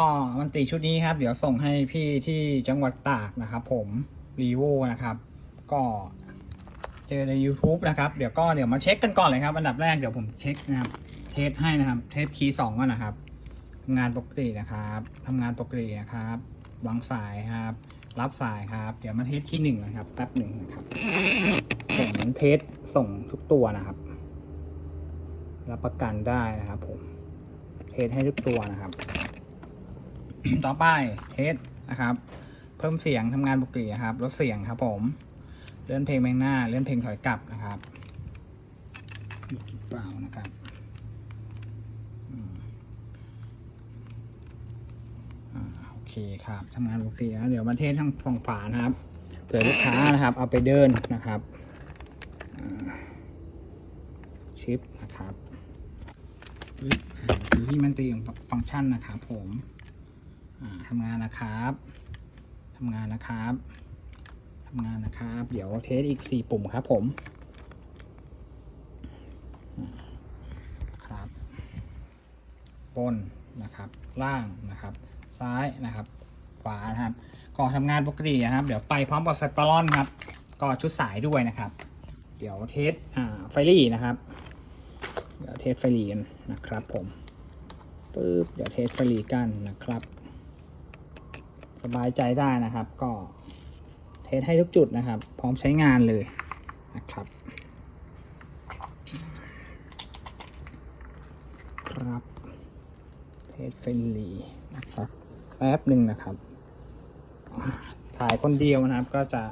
ก็มันติชุดนี้ครับ เดี๋ยวส่งให้พี่ที่จังหวัดตากนะครับ ผมรีโวนะครับ ก็เจอใน YouTube นะครับ เดี๋ยวก็เดี๋ยวมาเช็คกันก่อนเลยครับ อันดับแรกเดี๋ยวผมเช็คนะครับ เทสให้นะครับ เทสคีย์สองก่อนนะครับทำงานปกตินะครับทำงานปกตินะครับวางสายครับ รับสายครับ เดี๋ยวมาเทสคีย์หนึ่งนะครับแป๊บหนึ่งนะครับผมเทสส่งทุกตัวนะครับ รับประกันได้นะครับผมเทสให้ทุกตัวนะครับ ต่อไปเทสนะครับ เพิ่มเสียงทำงานปกติครับลดเสียงครับผมเลื่อนเพลงไปหน้าเลื่อนเพลงถอยกลับนะครับหยุดเปล่านะครับอ่าโอเคครับทำงานปกติแล้วเดี๋ยวมาเทสทางฝั่งขวานะครับเผื่อลูกค้านะครับ เอาไปเดินนะครับชิปนะครับที่มันตีของฟังก์ชันนะครับผม ทำงานนะครับทำงานนะครับทำงานนะครับ เดี๋ยวเทสอีก 4 ปุ่มครับผมครับ บนนะครับ ล่างนะครับ ซ้ายนะครับ ขวานะครับก็ทำงานปกตินะครับ เดี๋ยวไปพร้อมกับสปาร์ลอนครับ ก็ชุดสายด้วยนะครับ เดี๋ยวเทสอ่าไฟลี่นะครับ เดี๋ยวเทสไฟลี่กันนะครับผมปึ๊บเดี๋ยวเทสไฟลี่กันนะครับ สบายใจได้นะครับ ก็เทสให้ทุกจุดนะครับ พร้อมใช้งานเลยนะครับ ครับเทสเฟนลีนะครับแป๊บหนึ่งนะครับถ่ายคนเดียวนะครับก็จะ